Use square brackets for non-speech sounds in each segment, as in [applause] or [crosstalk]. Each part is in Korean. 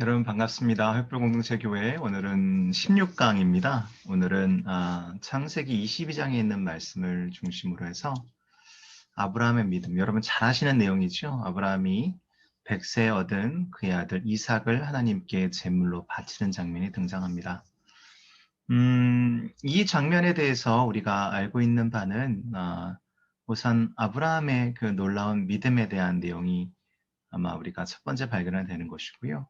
여러분 반갑습니다. 횃불공동체교회 오늘은 16강입니다. 오늘은 아, 창세기 22장에 있는 말씀을 중심으로 해서 아브라함의 믿음, 여러분 잘 아시는 내용이죠. 아브라함이 백세 얻은 그의 아들 이삭을 하나님께 제물로 바치는 장면이 등장합니다. 음, 이 장면에 대해서 우리가 알고 있는 바는 아, 우선 아브라함의 그 놀라운 믿음에 대한 내용이 아마 우리가 첫 번째 발견이 되는 것이고요.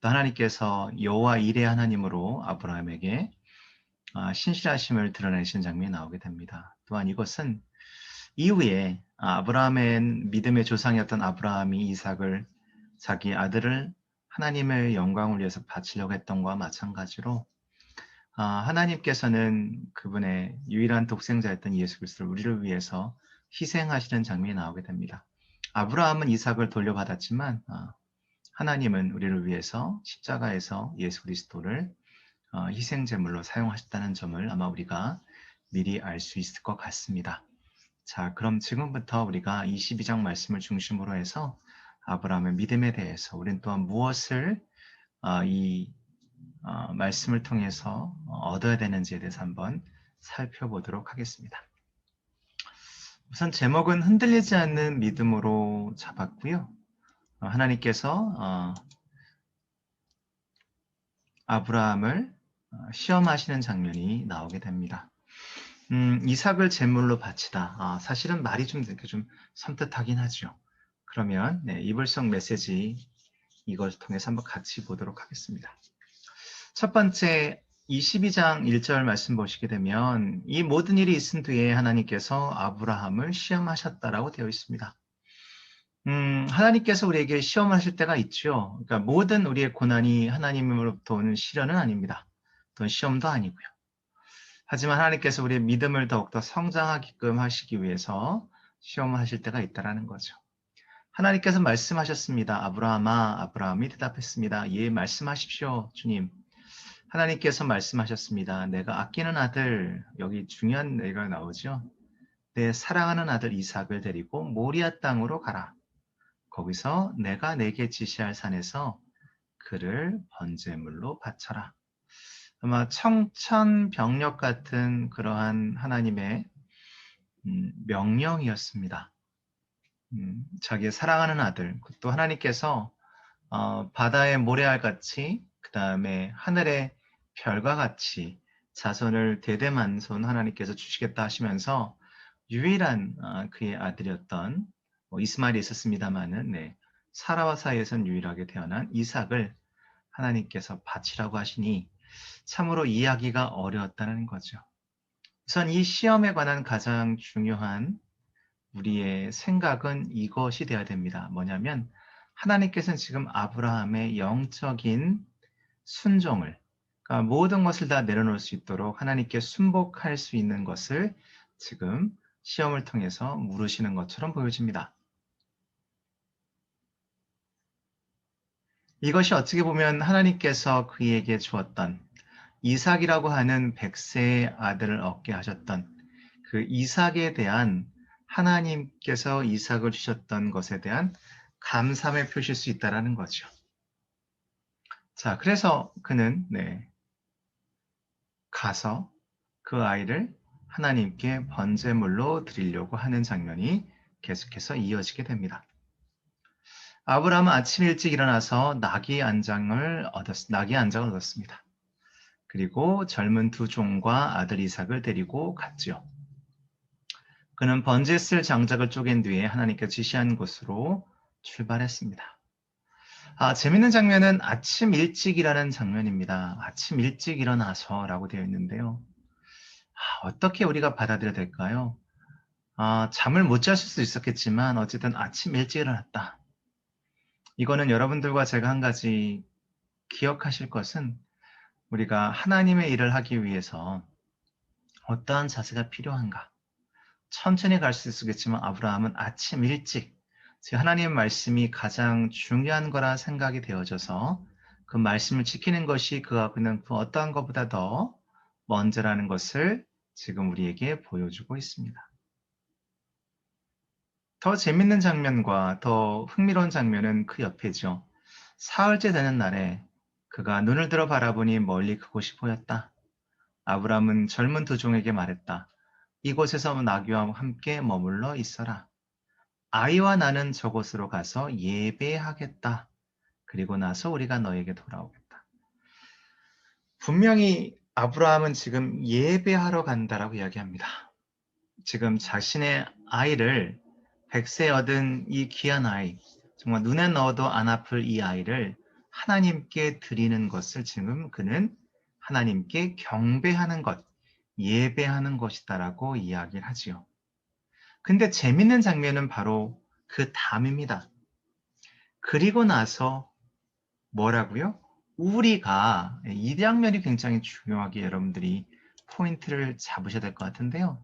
또 하나님께서 여호와 일의 하나님으로 아브라함에게 아, 신실하심을 드러내신 장면이 나오게 됩니다. 또한 이것은 이후에 아브라함의 믿음의 조상이었던 아브라함이 이삭을 자기 아들을 하나님의 영광을 위해서 바치려고 했던 것과 마찬가지로 아, 하나님께서는 그분의 유일한 독생자였던 예수 그리스도를 우리를 위해서 희생하시는 장면이 나오게 됩니다. 아브라함은 이삭을 돌려받았지만 아, 하나님은 우리를 위해서 십자가에서 예수 그리스도를 어, 희생 제물로 사용하셨다는 점을 아마 우리가 미리 알 수 있을 것 같습니다. 자, 그럼 지금부터 우리가 22장 말씀을 중심으로 해서 아브라함의 믿음에 대해서 우리는 또한 무엇을 어, 이 어, 말씀을 통해서 얻어야 되는지에 대해서 한번 살펴보도록 하겠습니다. 우선 제목은 흔들리지 않는 믿음으로 잡았고요. 어, 하나님께서 어, 아브라함을 어, 시험하시는 장면이 나오게 됩니다. 음, 이삭을 제물로 바치다. 아, 사실은 말이 좀 이렇게 좀 섬뜩하긴 하죠. 그러면 네, 이불성 메시지 이걸 통해서 한번 같이 보도록 하겠습니다. 첫 번째 22장 1절 말씀 보시게 되면 이 모든 일이 있은 뒤에 하나님께서 아브라함을 시험하셨다라고 되어 있습니다. 음, 하나님께서 우리에게 시험하실 때가 있죠. 그러니까 모든 우리의 고난이 하나님으로부터 오는 시련은 아닙니다. 또 시험도 아니고요. 하지만 하나님께서 우리의 믿음을 더욱더 성장하게끔 하시기 위해서 시험하실 때가 있다라는 거죠. 하나님께서 말씀하셨습니다. 아브라함아, 아브라함이 대답했습니다. 예, 말씀하십시오, 주님. 하나님께서 말씀하셨습니다. 내가 아끼는 아들, 여기 중요한 얘기가 나오죠. 내 사랑하는 아들 이삭을 데리고 모리아 땅으로 가라. 거기서 내가 내게 지시할 산에서 그를 번제물로 바쳐라. 아마 청천벽력 같은 그러한 하나님의 음, 명령이었습니다. 음, 자기의 사랑하는 아들, 또 하나님께서 어, 바다의 모래알 같이 그 다음에 하늘의 별과 같이 자손을 대대만손 하나님께서 주시겠다 하시면서 유일한 어, 그의 아들이었던 뭐 이스마엘이 있었습니다만은 네, 사라와 사이에선 유일하게 태어난 이삭을 하나님께서 바치라고 하시니 참으로 이해하기가 어려웠다는 거죠. 우선 이 시험에 관한 가장 중요한 우리의 생각은 이것이 되어야 됩니다. 뭐냐면 하나님께서는 지금 아브라함의 영적인 순종을 그러니까 모든 것을 다 내려놓을 수 있도록 하나님께 순복할 수 있는 것을 지금 시험을 통해서 물으시는 것처럼 보여집니다. 이것이 어떻게 보면 하나님께서 그에게 주었던 이삭이라고 하는 백세의 아들을 얻게 하셨던 그 이삭에 대한 하나님께서 이삭을 주셨던 것에 대한 감사함의 표시일 수 있다라는 거죠. 자, 그래서 그는 네, 가서 그 아이를 하나님께 번제물로 드리려고 하는 장면이 계속해서 이어지게 됩니다. 아브라함은 아침 일찍 일어나서 나귀 안장을 얻었, 나귀 안장을 얻었습니다. 그리고 젊은 두 종과 아들 이삭을 데리고 갔지요. 그는 번제 쓸 장작을 쪼갠 뒤에 하나님께 지시한 곳으로 출발했습니다. 아, 재밌는 장면은 아침 일찍이라는 장면입니다. 아침 일찍 일어나서 라고 되어 있는데요. 아, 어떻게 우리가 받아들여야 될까요? 아, 잠을 못 잤을 수도 있었겠지만 어쨌든 아침 일찍 일어났다. 이거는 여러분들과 제가 한 가지 기억하실 것은 우리가 하나님의 일을 하기 위해서 어떠한 자세가 필요한가? 천천히 갈 수 있겠지만 아브라함은 아침 일찍 즉 하나님의 말씀이 가장 중요한 거라 생각이 되어져서 그 말씀을 지키는 것이 그가 그는 그 어떠한 것보다 더 먼저라는 것을 지금 우리에게 보여주고 있습니다. 더 재밌는 장면과 더 흥미로운 장면은 그 옆에죠. 사흘째 되는 날에 그가 눈을 들어 바라보니 멀리 그곳이 보였다. 아브라함은 젊은 두 종에게 말했다. 이곳에서 나귀와 함께 머물러 있어라. 아이와 나는 저곳으로 가서 예배하겠다. 그리고 나서 우리가 너에게 돌아오겠다. 분명히 아브라함은 지금 예배하러 간다라고 이야기합니다. 지금 자신의 아이를 백세 얻은 이 귀한 아이, 정말 눈에 넣어도 안 아플 이 아이를 하나님께 드리는 것을 지금 그는 하나님께 경배하는 것, 예배하는 것이다라고 이야기를 하지요. 근데 재밌는 장면은 바로 그 다음입니다. 그리고 나서 뭐라고요? 우리가 이 장면이 굉장히 중요하게 여러분들이 포인트를 잡으셔야 될 것 같은데요.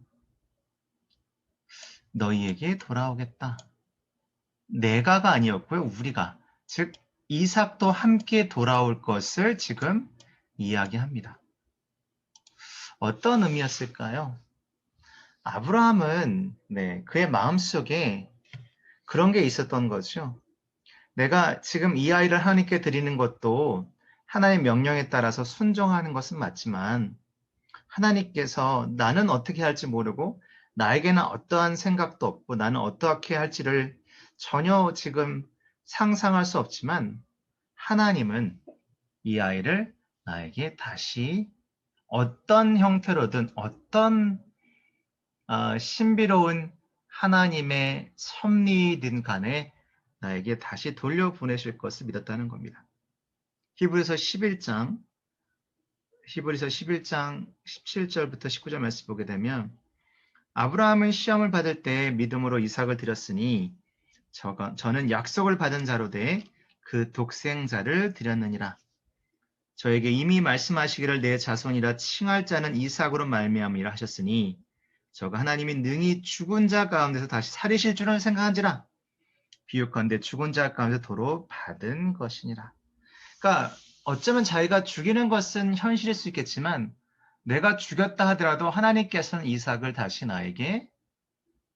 너희에게 돌아오겠다. 내가가 아니었고요. 우리가. 즉 이삭도 함께 돌아올 것을 지금 이야기합니다. 어떤 의미였을까요? 아브라함은 네, 그의 마음속에 그런 게 있었던 거죠. 내가 지금 이 아이를 하나님께 드리는 것도 하나님의 명령에 따라서 순종하는 것은 맞지만 하나님께서 나는 어떻게 할지 모르고 나에게는 어떠한 생각도 없고 나는 어떻게 할지를 전혀 지금 상상할 수 없지만 하나님은 이 아이를 나에게 다시 어떤 형태로든 어떤 어, 신비로운 하나님의 섭리든 간에 나에게 다시 돌려보내실 것을 믿었다는 겁니다. 히브리서 11장 히브리서 11장 17절부터 19절 말씀 보게 되면 아브라함은 시험을 받을 때 믿음으로 이삭을 드렸으니 저는 약속을 받은 자로 돼그 독생자를 드렸느니라. 저에게 이미 말씀하시기를 내 자손이라 칭할 자는 이삭으로 말미암이라 하셨으니 저가 하나님이 능히 죽은 자 가운데서 다시 살리실 줄은 생각한지라 비유컨대 죽은 자 가운데 도로 받은 것이니라. 그러니까 어쩌면 자기가 죽이는 것은 현실일 수 있겠지만 내가 죽였다 하더라도 하나님께서는 이삭을 다시 나에게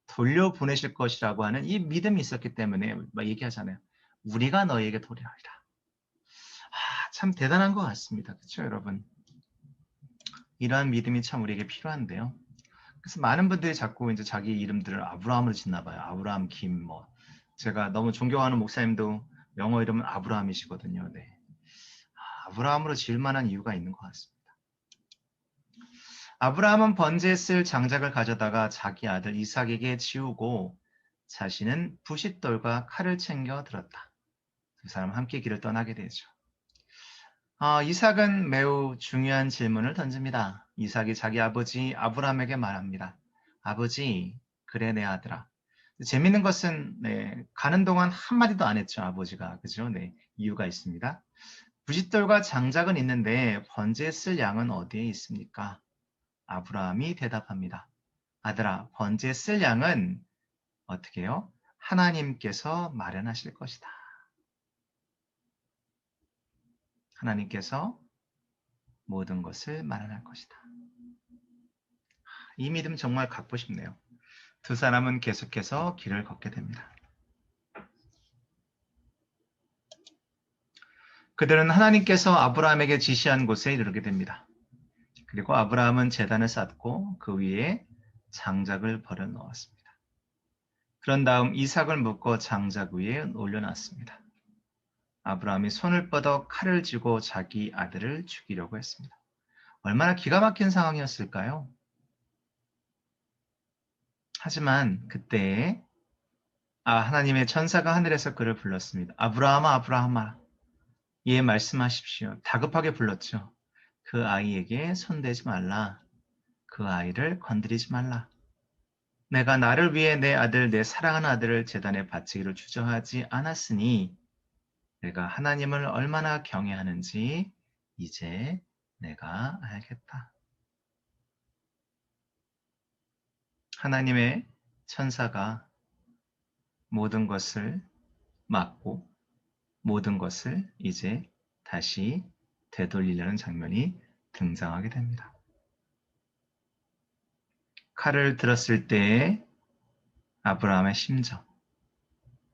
돌려보내실 것이라고 하는 이 믿음이 있었기 때문에 막 얘기하잖아요. 우리가 너에게 도리하리라. 아, 참 대단한 것 같습니다. 그렇죠, 여러분? 이러한 믿음이 참 우리에게 필요한데요. 그래서 많은 분들이 자꾸 이제 자기 이름들을 아브라함으로 짓나 봐요. 아브라함 김 뭐. 제가 너무 존경하는 목사님도 영어 이름은 아브라함이시거든요. 네. 아, 아브라함으로 지을 만한 이유가 있는 것 같습니다. 아브라함은 번제에 쓸 장작을 가져다가 자기 아들 이삭에게 지우고 자신은 부싯돌과 칼을 챙겨 들었다. 두 사람 함께 길을 떠나게 되죠. 어, 이삭은 매우 중요한 질문을 던집니다. 이삭이 자기 아버지 아브라함에게 말합니다. 아버지, 그래 내 아들아. 재밌는 것은 네, 가는 동안 한마디도 안 했죠 아버지가 그죠? 네 이유가 있습니다. 부싯돌과 장작은 있는데 번제에 쓸 양은 어디에 있습니까? 아브라함이 대답합니다. 아들아, 번제에 쓸 양은 어떻게 해요? 하나님께서 마련하실 것이다. 하나님께서 모든 것을 마련할 것이다. 이 믿음 정말 갖고 싶네요. 두 사람은 계속해서 길을 걷게 됩니다. 그들은 하나님께서 아브라함에게 지시한 곳에 이르게 됩니다. 그리고 아브라함은 재단을 쌓고 그 위에 장작을 버려 넣었습니다. 그런 다음 이삭을 묶어 장작 위에 올려놨습니다. 아브라함이 손을 뻗어 칼을 쥐고 자기 아들을 죽이려고 했습니다. 얼마나 기가 막힌 상황이었을까요? 하지만 그때 아 하나님의 천사가 하늘에서 그를 불렀습니다. 아브라함아 아브라함아 예 말씀하십시오. 다급하게 불렀죠. 그 아이에게 손대지 말라. 그 아이를 건드리지 말라. 내가 나를 위해 내 아들 내 사랑하는 아들을 재단에 바치기를 주저하지 않았으니 내가 하나님을 얼마나 경외하는지 이제 내가 알겠다. 하나님의 천사가 모든 것을 막고 모든 것을 이제 다시 되돌리려는 장면이 등장하게 됩니다. 칼을 들었을 때의 아브라함의 심정,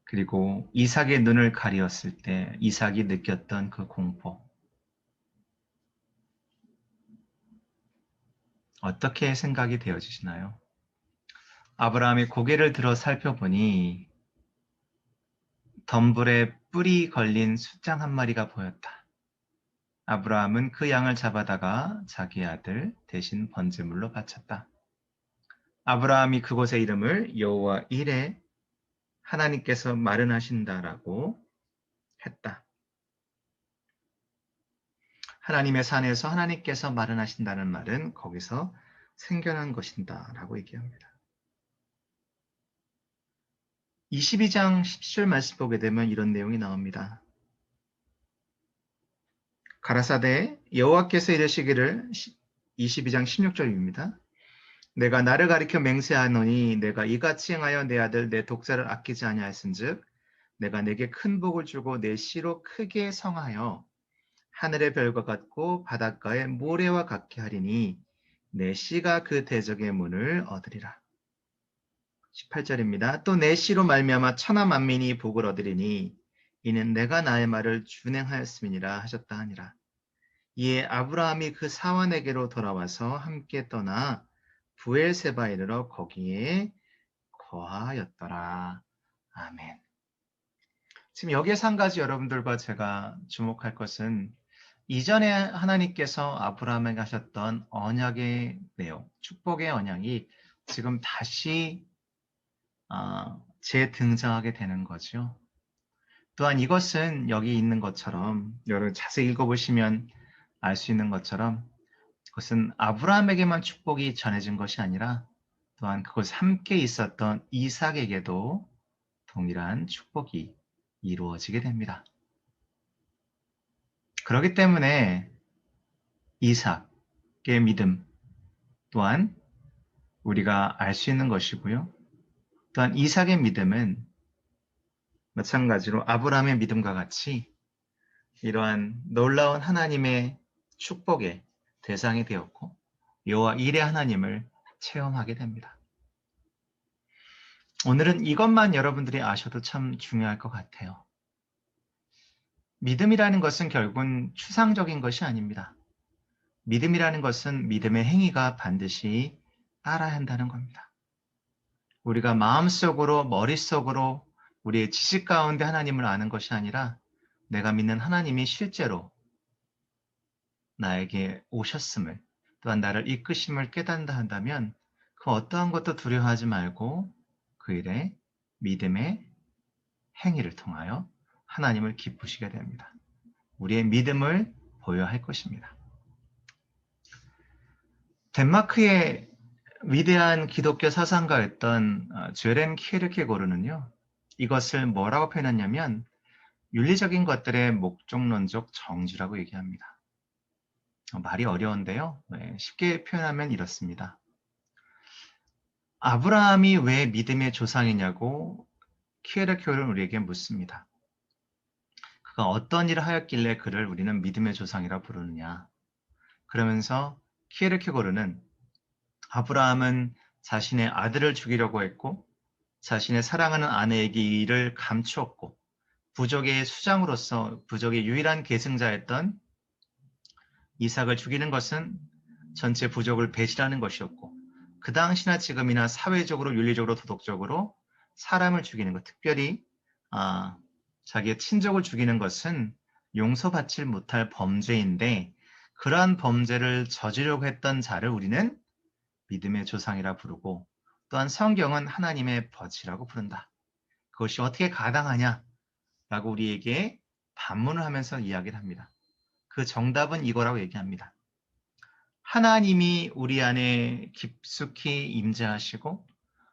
그리고 이삭의 눈을 가리었을 때 이삭이 느꼈던 그 공포. 어떻게 생각이 되어지시나요? 아브라함이 고개를 들어 살펴보니 덤불에 뿔이 걸린 숫장 한 마리가 보였다. 아브라함은 그 양을 잡아다가 자기 아들 대신 번제물로 바쳤다. 아브라함이 그곳의 이름을 여호와 이레 하나님께서 마련하신다라고 했다. 하나님의 산에서 하나님께서 마련하신다는 말은 거기서 생겨난 것인다라고 얘기합니다. 22장 10절 말씀 보게 되면 이런 내용이 나옵니다. 가라사대 여호와께서 이르시기를 22장 16절입니다. 내가 나를 가리켜 맹세하노니 내가 이같이 행하여 내 아들 내 독자를 아끼지 아니하였은즉 내가 내게 큰 복을 주고 내 씨로 크게 성하여 하늘의 별과 같고 바닷가의 모래와 같게 하리니 내 씨가 그 대적의 문을 얻으리라. 18절입니다. 또 내 씨로 말미암아 천하 만민이 복을 얻으리니 이는 내가 나의 말을 준행하였음이니라 하셨다 하니라. 이에 아브라함이 그 사환에게로 돌아와서 함께 떠나 부엘세바에 이르러 거기에 거하였더라. 아멘. 지금 여기에서 한 가지 여러분들과 제가 주목할 것은 이전에 하나님께서 아브라함에게 하셨던 언약의 내용, 축복의 언약이 지금 다시 어, 재등장하게 되는 거죠. 또한 이것은 여기 있는 것처럼 여러분 자세히 읽어보시면 알 수 있는 것처럼 그것은 아브라함에게만 축복이 전해진 것이 아니라 또한 그것 함께 있었던 이삭에게도 동일한 축복이 이루어지게 됩니다. 그렇기 때문에 이삭의 믿음 또한 우리가 알 수 있는 것이고요. 또한 이삭의 믿음은 마찬가지로 아브라함의 믿음과 같이 이러한 놀라운 하나님의 축복의 대상이 되었고 여호와 일의 하나님을 체험하게 됩니다. 오늘은 이것만 여러분들이 아셔도 참 중요할 것 같아요. 믿음이라는 것은 결국은 추상적인 것이 아닙니다. 믿음이라는 것은 믿음의 행위가 반드시 따라야 한다는 겁니다. 우리가 마음속으로, 머릿속으로 우리의 지식 가운데 하나님을 아는 것이 아니라 내가 믿는 하나님이 실제로 나에게 오셨음을 또한 나를 이끄심을 깨닫는다 한다면 그 어떠한 것도 두려워하지 말고 그 일에 믿음의 행위를 통하여 하나님을 기쁘시게 됩니다. 우리의 믿음을 보여야 할 것입니다. 덴마크의 위대한 기독교 사상가였던 어, 죄렌 키르케고르는요. 이것을 뭐라고 표현했냐면 윤리적인 것들의 목적론적 정지라고 얘기합니다. 어, 말이 어려운데요. 네, 쉽게 표현하면 이렇습니다. 아브라함이 왜 믿음의 조상이냐고 키에르케고르는 우리에게 묻습니다. 그가 어떤 일을 하였길래 그를 우리는 믿음의 조상이라 부르느냐. 그러면서 키에르케고르는 아브라함은 자신의 아들을 죽이려고 했고 자신의 사랑하는 아내에게 이를 감추었고 부족의 수장으로서 부족의 유일한 계승자였던 이삭을 죽이는 것은 전체 부족을 배신하는 것이었고 그 당시나 지금이나 사회적으로 윤리적으로 도덕적으로 사람을 죽이는 것 특별히 아, 자기의 친족을 죽이는 것은 용서받지 못할 범죄인데 그러한 범죄를 저지르려고 했던 자를 우리는 믿음의 조상이라 부르고 또한 성경은 하나님의 벗이라고 부른다. 그것이 어떻게 가당하냐? 라고 우리에게 반문을 하면서 이야기를 합니다. 그 정답은 이거라고 얘기합니다. 하나님이 우리 안에 깊숙이 임재하시고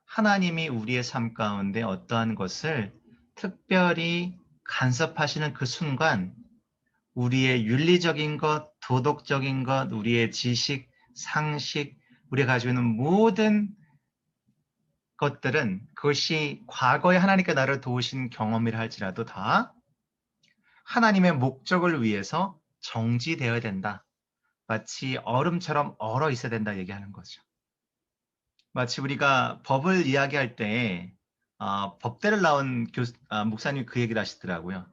하나님이 우리의 삶 가운데 어떠한 것을 특별히 간섭하시는 그 순간 우리의 윤리적인 것, 도덕적인 것, 우리의 지식, 상식, 우리가 가지고 있는 모든 것들은 그것이 과거에 하나님께 나를 도우신 경험이라 할지라도 다 하나님의 목적을 위해서 정지되어야 된다. 마치 얼음처럼 얼어 있어야 된다 얘기하는 거죠. 마치 우리가 법을 이야기할 때 어, 법대를 나온 교, 아, 목사님 그 얘기를 하시더라고요.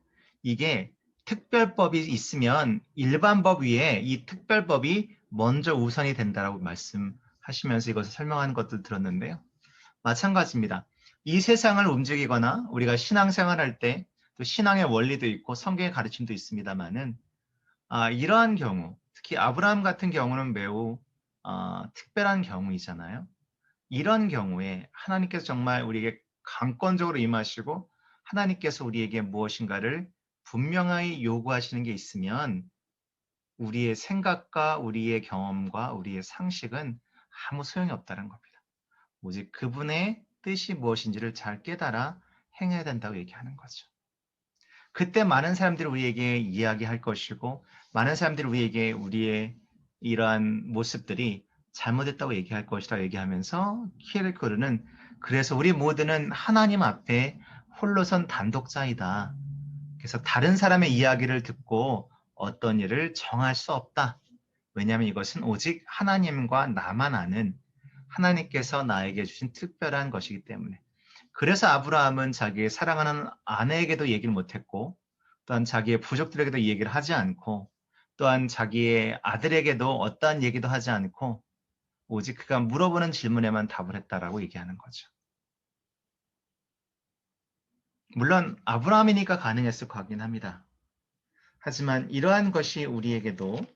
이게 특별법이 있으면 일반법 위에 이 특별법이 먼저 우선이 된다라고 말씀하시면서 이것을 설명하는 것들 들었는데요. 마찬가지입니다. 이 세상을 움직이거나 우리가 신앙생활할 때 또 신앙의 원리도 있고 성경의 가르침도 있습니다만은 아, 이러한 경우 특히 아브라함 같은 경우는 매우 어, 특별한 경우이잖아요. 이런 경우에 하나님께서 정말 우리에게 강권적으로 임하시고 하나님께서 우리에게 무엇인가를 분명하게 요구하시는 게 있으면 우리의 생각과 우리의 경험과 우리의 상식은 아무 소용이 없다는 겁니다. 오직 그분의 뜻이 무엇인지를 잘 깨달아 행해야 된다고 얘기하는 거죠. 그때 많은 사람들이 우리에게 이야기할 것이고 많은 사람들이 우리에게 우리의 이러한 모습들이 잘못했다고 얘기할 것이라 얘기하면서 키에르코르는 그래서 우리 모두는 하나님 앞에 홀로선 단독자이다. 그래서 다른 사람의 이야기를 듣고 어떤 일을 정할 수 없다. 왜냐하면 이것은 오직 하나님과 나만 아는 하나님께서 나에게 주신 특별한 것이기 때문에. 그래서 아브라함은 자기의 사랑하는 아내에게도 얘기를 못했고 또한 자기의 부족들에게도 얘기를 하지 않고 또한 자기의 아들에게도 어떠한 얘기도 하지 않고 오직 그가 물어보는 질문에만 답을 했다라고 얘기하는 거죠. 물론 아브라함이니까 가능했을 것 같긴 합니다. 하지만 이러한 것이 우리에게도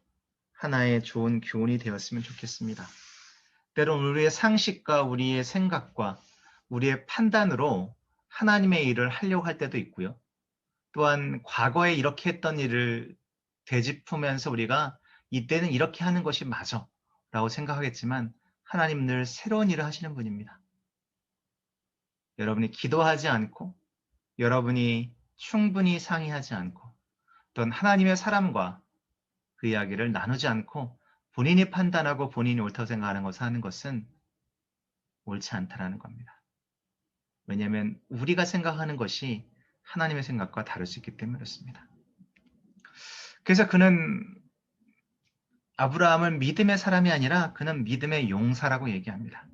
하나의 좋은 교훈이 되었으면 좋겠습니다. 때론 우리의 상식과 우리의 생각과 우리의 판단으로 하나님의 일을 하려고 할 때도 있고요. 또한 과거에 이렇게 했던 일을 되짚으면서 우리가 이때는 이렇게 하는 것이 맞아 라고 생각하겠지만 하나님 늘 새로운 일을 하시는 분입니다. 여러분이 기도하지 않고 여러분이 충분히 상의하지 않고 또는 하나님의 사람과 그 이야기를 나누지 않고 본인이 판단하고 본인이 옳다고 생각하는 것을 하는 것은 옳지 않다라는 겁니다. 왜냐하면 우리가 생각하는 것이 하나님의 생각과 다를 수 있기 때문에 그렇습니다. 그래서 그는 아브라함은 믿음의 사람이 아니라 그는 믿음의 용사라고 얘기합니다.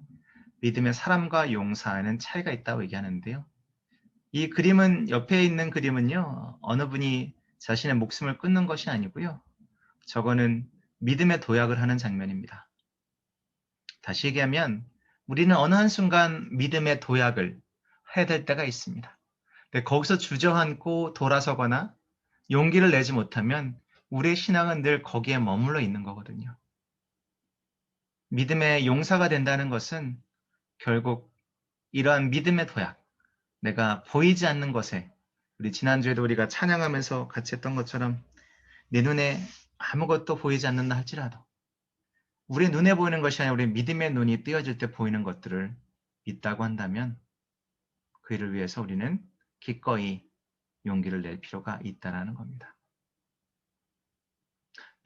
믿음의 사람과 용사에는 차이가 있다고 얘기하는데요. 이 그림은 옆에 있는 그림은요. 어느 분이 자신의 목숨을 끊는 것이 아니고요. 저거는 믿음의 도약을 하는 장면입니다. 다시 얘기하면 우리는 어느 한순간 믿음의 도약을 해야 될 때가 있습니다. 근데 거기서 주저앉고 돌아서거나 용기를 내지 못하면 우리의 신앙은 늘 거기에 머물러 있는 거거든요. 믿음의 용사가 된다는 것은 결국 이러한 믿음의 도약, 내가 보이지 않는 것에 우리 지난주에도 우리가 찬양하면서 같이 했던 것처럼 내 눈에 아무것도 보이지 않는다 할지라도 우리 눈에 보이는 것이 아니라 우리 믿음의 눈이 띄어질 때 보이는 것들을 믿다고 한다면 그 일을 위해서 우리는 기꺼이 용기를 낼 필요가 있다는 겁니다.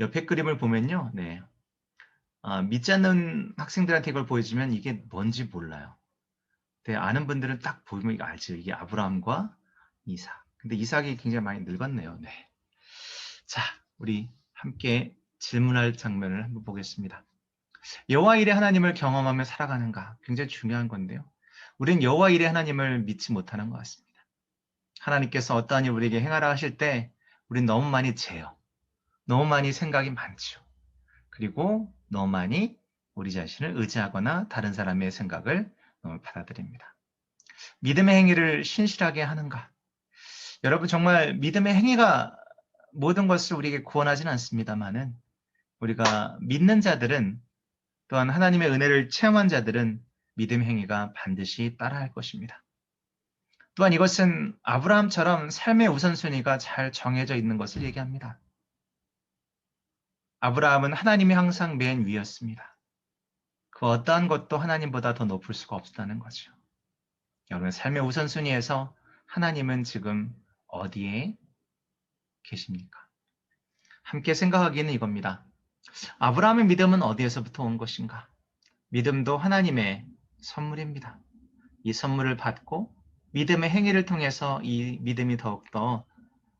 옆에 그림을 보면요. 네. 아, 믿지 않는 학생들한테 이걸 보여주면 이게 뭔지 몰라요. 네, 아는 분들은 딱 보면 이거 알죠. 이게 아브라함과 이삭. 근데 이삭이 굉장히 많이 늙었네요. 네. 자, 우리 함께 질문할 장면을 한번 보겠습니다. 여호와 일의 하나님을 경험하며 살아가는가? 굉장히 중요한 건데요. 우리는 여호와 일의 하나님을 믿지 못하는 것 같습니다. 하나님께서 어떠한 일 우리에게 행하라 하실 때 우리는 너무 많이 재요. 너무 많이 생각이 많죠. 그리고 너무 많이 우리 자신을 의지하거나 다른 사람의 생각을 받아들입니다. 믿음의 행위를 신실하게 하는가? 여러분 정말 믿음의 행위가 모든 것을 우리에게 구원하지는 않습니다만은 우리가 믿는 자들은 또한 하나님의 은혜를 체험한 자들은 믿음 행위가 반드시 따라할 것입니다. 또한 이것은 아브라함처럼 삶의 우선순위가 잘 정해져 있는 것을 얘기합니다. 아브라함은 하나님이 항상 맨 위였습니다. 그 어떠한 것도 하나님보다 더 높을 수가 없다는 거죠. 여러분 삶의 우선순위에서 하나님은 지금 어디에 계십니까? 함께 생각하기는 이겁니다. 아브라함의 믿음은 어디에서부터 온 것인가? 믿음도 하나님의 선물입니다. 이 선물을 받고 믿음의 행위를 통해서 이 믿음이 더욱더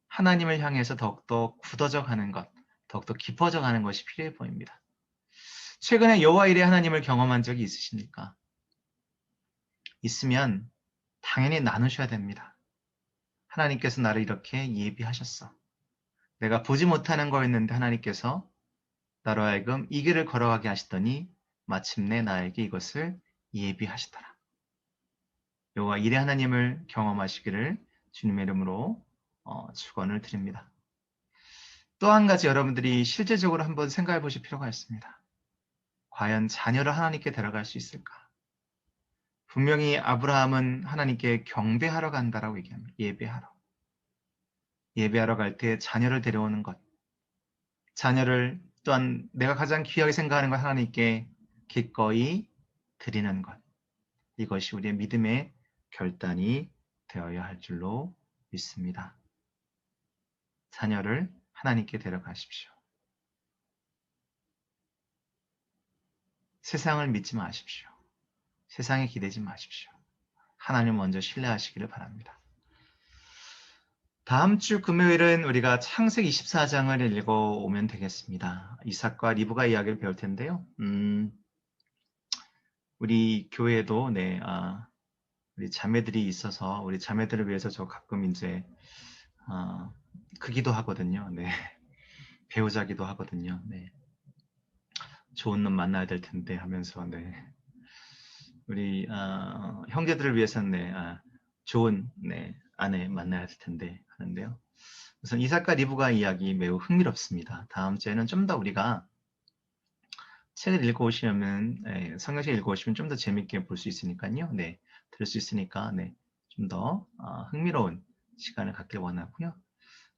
하나님을 향해서 더욱더 굳어져 가는 것, 더욱더 깊어져 가는 것이 필요해 보입니다. 최근에 여호와 일의 하나님을 경험한 적이 있으십니까? 있으면 당연히 나누셔야 됩니다. 하나님께서 나를 이렇게 예비하셨어. 내가 보지 못하는 거였는데 하나님께서 나로 하여금 이 길을 걸어가게 하시더니 마침내 나에게 이것을 예비하시더라. 여호와 일의 하나님을 경험하시기를 주님의 이름으로 어, 축원을 드립니다. 또 한 가지 여러분들이 실제적으로 한번 생각해 보실 필요가 있습니다. 과연 자녀를 하나님께 데려갈 수 있을까? 분명히 아브라함은 하나님께 경배하러 간다라고 얘기합니다. 예배하러. 예배하러 갈 때 자녀를 데려오는 것. 자녀를 또한 내가 가장 귀하게 생각하는 것 하나님께 기꺼이 드리는 것. 이것이 우리의 믿음의 결단이 되어야 할 줄로 믿습니다. 자녀를 하나님께 데려가십시오. 세상을 믿지 마십시오. 세상에 기대지 마십시오. 하나님 먼저 신뢰하시기를 바랍니다. 다음 주 금요일은 우리가 창세기 24장을 읽어오면 되겠습니다. 이삭과 리브가 이야기를 배울 텐데요. 음, 우리 교회도 네, 아, 우리 자매들이 있어서 우리 자매들을 위해서 저 가끔 이제 아, 크기도 하거든요. 네, [laughs] 배우자기도 하거든요. 네, 좋은 놈 만나야 될 텐데 하면서 네, 우리 아, 형제들을 위해서는 네, 아, 좋은 네, 아내 만나야 될 텐데 하는데요. 우선 이삭과 리브가 이야기 매우 흥미롭습니다. 다음 주에는 좀 더 우리가 책을 읽어오시면 네, 성경책 읽어오시면 좀 더 재밌게 볼 수 있으니까요. 네, 들을 수 있으니까 네, 좀더 어, 흥미로운 시간을 갖길 원하고요.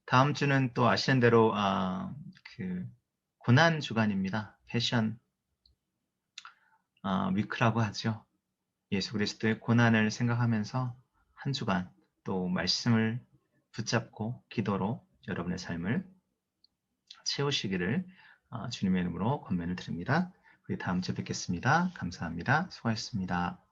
다음 주는 또 아시는 대로 아, 그 고난 주간입니다. 패션 아, 위크라고 하죠. 예수 그리스도의 고난을 생각하면서 한 주간 또 말씀을 붙잡고 기도로 여러분의 삶을 채우시기를 어, 주님의 이름으로 권면을 드립니다. 우리 다음 주에 뵙겠습니다. 감사합니다. 수고하셨습니다.